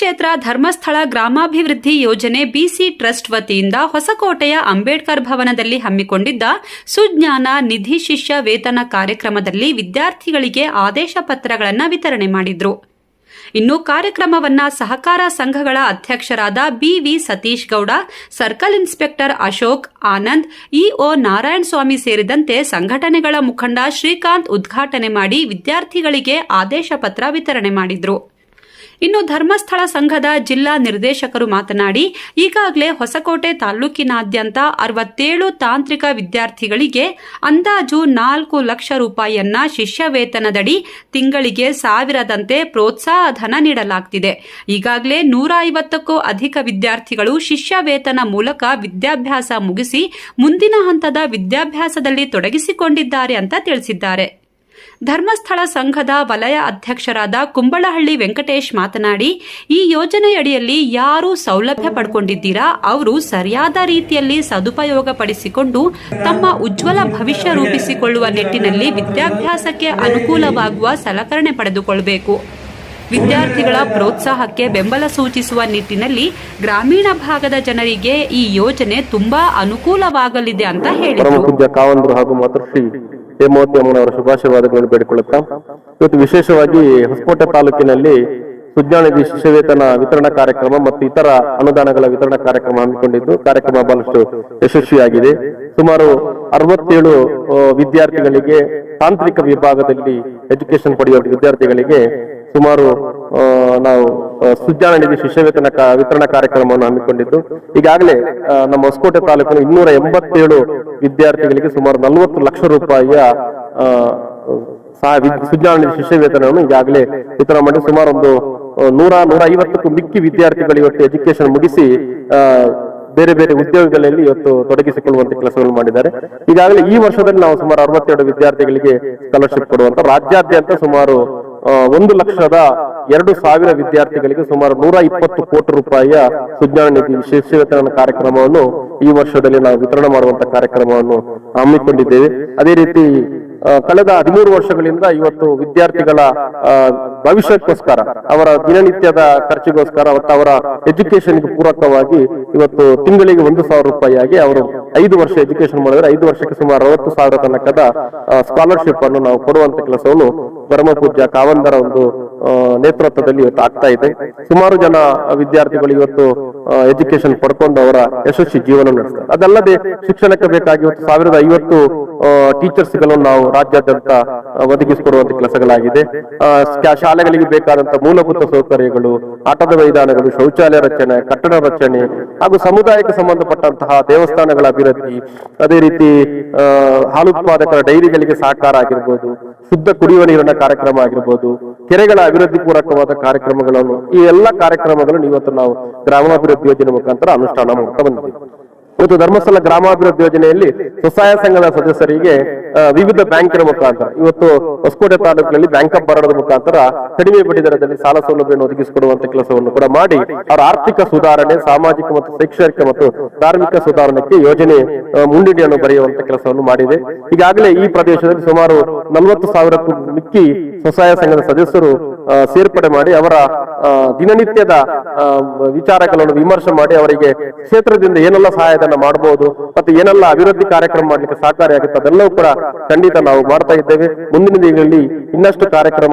ಕ್ಷೇತ್ರ, ಧರ್ಮಸ್ಥಳ, ಗ್ರಾಮಾಭಿವೃದ್ಧಿ ಯೋಜನೆ ಬಿಸಿ ಟ್ರಸ್ಟ್ ವತಿಯಿಂದ ಹೊಸಕೋಟೆಯ ಅಂಬೇಡ್ಕರ್ ಭವನದಲ್ಲಿ ಹಮ್ಮಿಕೊಂಡಿದ್ದ ಸುಜ್ಞಾನ ನಿಧಿ ಶಿಷ್ಯ ವೇತನ ಕಾರ್ಯಕ್ರಮದಲ್ಲಿ ವಿದ್ಯಾರ್ಥಿಗಳಿಗೆ ಆದೇಶ ಪತ್ರಗಳನ್ನು ವಿತರಣೆ ಮಾಡಿದ್ರು. ಇನ್ನು ಕಾರ್ಯಕ್ರಮವನ್ನ ಸಹಕಾರ ಸಂಘಗಳ ಅಧ್ಯಕ್ಷರಾದ BV Satish Gowda, circle inspector Ashok Anand EO Narayana Swamy ಸೇರಿದಂತೆ ಸಂಘಟನೆಗಳ ಮುಖಂಡ ಶ್ರೀಕಾಂತ್ ಉದ್ಘಾಟನೆ ಮಾಡಿ ವಿದ್ಯಾರ್ಥಿಗಳಿಗೆ ಆದೇಶ ಪತ್ರ ವಿತರಣೆ ಮಾಡಿದ್ರು. ಇನ್ನು ಧರ್ಮಸ್ಥಳ ಸಂಘದ ಜಿಲ್ಲಾ ನಿರ್ದೇಶಕರು ಮಾತನಾಡಿ, ಈಗಾಗಲೇ ಹೊಸಕೋಟೆ ತಾಲೂಕಿನಾದ್ಯಂತ ಅರವತ್ತೇಳು ತಾಂತ್ರಿಕ ವಿದ್ಯಾರ್ಥಿಗಳಿಗೆ ಅಂದಾಜು ನಾಲ್ಕು ಲಕ್ಷ ರೂಪಾಯಿಯನ್ನ ಶಿಷ್ಯ ವೇತನದಡಿ ತಿಂಗಳಿಗೆ ಸಾವಿರದಂತೆ ಪ್ರೋತ್ಸಾಹ ಧನ ನೀಡಲಾಗ್ತಿದೆ. ಈಗಾಗಲೇ ನೂರ ಐವತ್ತಕ್ಕೂ ಅಧಿಕ ವಿದ್ಯಾರ್ಥಿಗಳು ಶಿಷ್ಯ ವೇತನ ಮೂಲಕ ವಿದ್ಯಾಭ್ಯಾಸ ಮುಗಿಸಿ ಮುಂದಿನ ಹಂತದ ವಿದ್ಯಾಭ್ಯಾಸದಲ್ಲಿ ತೊಡಗಿಸಿಕೊಂಡಿದ್ದಾರೆ ಅಂತ ತಿಳಿಸಿದ್ದಾರೆ. ಧರ್ಮಸ್ಥಳ ಸಂಘದ ವಲಯ ಅಧ್ಯಕ್ಷರಾದ ಕುಂಬಳಹಳ್ಳಿ ವೆಂಕಟೇಶ್ ಮಾತನಾಡಿ, ಈ ಯೋಜನೆಯಡಿಯಲ್ಲಿ ಯಾರು ಸೌಲಭ್ಯ ಪಡ್ಕೊಂಡಿದ್ದೀರಾ, ಅವರು ಸರಿಯಾದ ರೀತಿಯಲ್ಲಿ ಸದುಪಯೋಗ ಪಡಿಸಿಕೊಂಡು ತಮ್ಮ ಉಜ್ವಲ ಭವಿಷ್ಯ ರೂಪಿಸಿಕೊಳ್ಳುವ ನಿಟ್ಟಿನಲ್ಲಿ ವಿದ್ಯಾಭ್ಯಾಸಕ್ಕೆ ಅನುಕೂಲವಾಗುವ ಸಲಕರಣೆ ಪಡೆದುಕೊಳ್ಳಬೇಕು ವಿದ್ಯಾರ್ಥಿಗಳ ಪ್ರೋತ್ಸಾಹಕ್ಕೆ ಬೆಂಬಲ ಸೂಚಿಸುವ ನಿಟ್ಟಿನಲ್ಲಿ ಗ್ರಾಮೀಣ ಭಾಗದ ಜನರಿಗೆ ಈ ಯೋಜನೆ ತುಂಬಾ ಅನುಕೂಲವಾಗಲಿದೆ ಅಂತ ಹೇಳಿದರು. ಹೇಮಾವತಿ ಅಮ್ಮನವರ ಶುಭಾಶೀರ್ವಾದಗಳನ್ನು ಬೇಡಿಕೊಳ್ಳುತ್ತಾ, ಇವತ್ತು ವಿಶೇಷವಾಗಿ ಹೊಸಕೋಟೆ ತಾಲೂಕಿನಲ್ಲಿ ಸುಜ್ಞಾನಿಧಿ ಶಿಷ್ಯವೇತನ ವಿತರಣಾ ಕಾರ್ಯಕ್ರಮ ಮತ್ತು ಇತರ ಅನುದಾನಗಳ ವಿತರಣಾ ಕಾರ್ಯಕ್ರಮ ಹಮ್ಮಿಕೊಂಡಿದ್ದು, ಕಾರ್ಯಕ್ರಮ ಬಹಳಷ್ಟು ಯಶಸ್ವಿಯಾಗಿದೆ. ಸುಮಾರು ಅರವತ್ತೇಳು ವಿದ್ಯಾರ್ಥಿಗಳಿಗೆ ತಾಂತ್ರಿಕ ವಿಭಾಗದಲ್ಲಿ ಎಜುಕೇಶನ್ ಪಡೆಯುವ ವಿದ್ಯಾರ್ಥಿಗಳಿಗೆ ಸುಮಾರು ನಾವು ಸುಜ್ಞಾನ ನಿಧಿ ಶಿಷ್ಯವೇತನ ವಿತರಣಾ ಕಾರ್ಯಕ್ರಮವನ್ನು ಹಮ್ಮಿಕೊಂಡಿದ್ದು. ಈಗಾಗಲೇ ನಮ್ಮ ಹೊಸಕೋಟೆ ತಾಲೂಕಿನ ಇನ್ನೂರ ಎಂಬತ್ತೇಳು ವಿದ್ಯಾರ್ಥಿಗಳಿಗೆ ಸುಮಾರು ನಲವತ್ತು ಲಕ್ಷ ರೂಪಾಯಿಯ ಸುಜ್ಞಾನ ಶಿಷ್ಯ ವೇತನವನ್ನು ಈಗಾಗಲೇ ವಿತರಣೆ ಮಾಡಿ ಸುಮಾರು ಒಂದು ನೂರ ನೂರ ಐವತ್ತಕ್ಕೂ ಮಿಕ್ಕಿ ವಿದ್ಯಾರ್ಥಿಗಳು ಇವತ್ತು ಎಜುಕೇಶನ್ ಮುಗಿಸಿ ಬೇರೆ ಬೇರೆ ಉದ್ಯೋಗಗಳಲ್ಲಿ ಇವತ್ತು ತೊಡಗಿಸಿಕೊಳ್ಳುವಂತ ಕೆಲಸಗಳು ಮಾಡಿದ್ದಾರೆ. ಈಗಾಗಲೇ ಈ ವರ್ಷದಲ್ಲಿ ನಾವು ಸುಮಾರು ಅರವತ್ತೆರಡು ವಿದ್ಯಾರ್ಥಿಗಳಿಗೆ ಸ್ಕಾಲರ್ಶಿಪ್ ಕೊಡುವಂತ, ರಾಜ್ಯಾದ್ಯಂತ ಸುಮಾರು ಒಂದು ಲಕ್ಷದ ಎರಡು ಸಾವಿರ ವಿದ್ಯಾರ್ಥಿಗಳಿಗೆ ಸುಮಾರು ನೂರ ಇಪ್ಪತ್ತು ಕೋಟಿ ರೂಪಾಯಿಯ ಸುಜ್ಞಾನ ನಿಧಿ ಶಿಷ್ಯ ವೇತನ ಕಾರ್ಯಕ್ರಮವನ್ನು ಈ ವರ್ಷದಲ್ಲಿ ನಾವು ವಿತರಣೆ ಮಾಡುವಂತ ಕಾರ್ಯಕ್ರಮವನ್ನು ಹಮ್ಮಿಕೊಂಡಿದ್ದೇವೆ. ಅದೇ ರೀತಿ ಕಳೆದ ಹದಿಮೂರು ವರ್ಷಗಳಿಂದ ಇವತ್ತು ವಿದ್ಯಾರ್ಥಿಗಳ ಭವಿಷ್ಯಕ್ಕೋಸ್ಕರ, ಅವರ ದಿನನಿತ್ಯದ ಖರ್ಚಿಗೋಸ್ಕರ ಮತ್ತು ಅವರ ಎಜುಕೇಶನ್ಗೆ ಪೂರಕವಾಗಿ ಇವತ್ತು ತಿಂಗಳಿಗೆ ಒಂದು ಸಾವಿರ ರೂಪಾಯಿಯಾಗಿ ಅವರು ಐದು ವರ್ಷ ಎಜುಕೇಶನ್ ಮಾಡಿದ್ರೆ ಐದು ವರ್ಷಕ್ಕೆ ಸುಮಾರು ಅರವತ್ತು ಸಾವಿರ ತನಕದ ಸ್ಕಾಲರ್ಶಿಪ್ ಅನ್ನು ನಾವು ಕೊಡುವಂತ ಕೆಲಸವನ್ನು ಪರಮ ಪೂಜ್ಯ ಕಾವಂದರ ಒಂದು ನೇತೃತ್ವದಲ್ಲಿ ಇವತ್ತು ಆಗ್ತಾ ಇದೆ. ಸುಮಾರು ಜನ ವಿದ್ಯಾರ್ಥಿಗಳು ಇವತ್ತು ಎಜುಕೇಶನ್ ಪಡ್ಕೊಂಡು ಅವರ ಯಶಸ್ವಿ ಜೀವನ ನಡೆಸ್ತಾರೆ. ಅದಲ್ಲದೆ ಶಿಕ್ಷಣಕ್ಕೆ ಬೇಕಾಗಿ ಇವತ್ತು ಸಾವಿರದ ಐವತ್ತು ಟೀಚರ್ಸ್ಗಳನ್ನು ನಾವು ರಾಜ್ಯಾದ್ಯಂತ ಒದಗಿಸಿಕೊಡುವಂತ ಕೆಲಸಗಳಾಗಿದೆ. ಶಾಲೆಗಳಿಗೆ ಬೇಕಾದಂತ ಮೂಲಭೂತ ಸೌಕರ್ಯಗಳು, ಆಟದ ಮೈದಾನಗಳು, ಶೌಚಾಲಯ ರಚನೆ, ಕಟ್ಟಡ ರಚನೆ ಹಾಗೂ ಸಮುದಾಯಕ್ಕೆ ಸಂಬಂಧಪಟ್ಟಂತಹ ದೇವಸ್ಥಾನಗಳ ಅಭಿವೃದ್ಧಿ, ಅದೇ ರೀತಿ ಹಾಲು ಉತ್ಪಾದಕರ ಡೈರಿಗಳಿಗೆ ಸಹಕಾರ ಆಗಿರ್ಬೋದು, ಶುದ್ಧ ಕುಡಿಯುವ ನೀರಿನ ಕಾರ್ಯಕ್ರಮ ಆಗಿರ್ಬೋದು ಕೆರೆಗಳ ಅಭಿವೃದ್ಧಿ ಪೂರಕವಾದ ಕಾರ್ಯಕ್ರಮಗಳನ್ನು, ಈ ಎಲ್ಲ ಕಾರ್ಯಕ್ರಮಗಳನ್ನು ಇವತ್ತು ನಾವು ಗ್ರಾಮಾಭಿವೃದ್ಧಿ ಯೋಜನೆ ಮುಖಾಂತರ ಅನುಷ್ಠಾನ ಮಾಡ್ತಾ ಬಂದಿದ್ದೀವಿ. ಇವತ್ತು ಧರ್ಮಸ್ಥಳ ಗ್ರಾಮಾಭಿವೃದ್ಧಿ ಯೋಜನೆಯಲ್ಲಿ ಸ್ವಸಹಾಯ ಸಂಘದ ಸದಸ್ಯರಿಗೆ ವಿವಿಧ ಬ್ಯಾಂಕಿನ ಮುಖಾಂತರ ಇವತ್ತು ಹೊಸಕೋಟೆ ತಾಲೂಕಿನಲ್ಲಿ ಬ್ಯಾಂಕ್ ಆಫ್ ಬರೋಡದ ಮುಖಾಂತರ ಕಡಿಮೆ ಬಡ್ಡಿ ದರದಲ್ಲಿ ಸಾಲ ಸೌಲಭ್ಯವನ್ನು ಒದಗಿಸಿಕೊಡುವಂತಹ ಕೆಲಸವನ್ನು ಕೂಡ ಮಾಡಿ ಅವರ ಆರ್ಥಿಕ ಸುಧಾರಣೆ ಸಾಮಾಜಿಕ ಮತ್ತು ಶೈಕ್ಷಣಿಕ ಮತ್ತು ಧಾರ್ಮಿಕ ಸುಧಾರಣೆಗೆ ಯೋಜನೆ ಆ, ಮುಂಡಿಡಿಯನ್ನು ಬರೆಯುವಂತ ಕೆಲಸವನ್ನು ಮಾಡಿದೆ. ಈಗಾಗಲೇ ಈ ಪ್ರದೇಶದಲ್ಲಿ ಸುಮಾರು ನಲವತ್ತು ಸಾವಿರಕ್ಕೂ ಮಿಕ್ಕಿ ಸ್ವಸಹಾಯ ಸಂಘದ ಸದಸ್ಯರು ಸೇರ್ಪಡೆ ಮಾಡಿ ಅವರ ದಿನನಿತ್ಯದ ವಿಚಾರಗಳನ್ನು ವಿಮರ್ಶೆ ಮಾಡಿ ಅವರಿಗೆ ಕ್ಷೇತ್ರದಿಂದ ಏನೆಲ್ಲ ಸಹಾಯಧನ ಮಾಡಬಹುದು ಮತ್ತು ಏನೆಲ್ಲ ಅಭಿವೃದ್ಧಿ ಕಾರ್ಯಕ್ರಮ ಮಾಡಲಿಕ್ಕೆ ಸಹಕಾರಿಯಾಗುತ್ತೆ ಅದೆಲ್ಲವೂ ಕೂಡ ಖಂಡಿತ ನಾವು ಮಾಡ್ತಾ ಇದ್ದೇವೆ. ಮುಂದಿನ ದಿನಗಳಲ್ಲಿ ಇನ್ನಷ್ಟು ಕಾರ್ಯಕ್ರಮ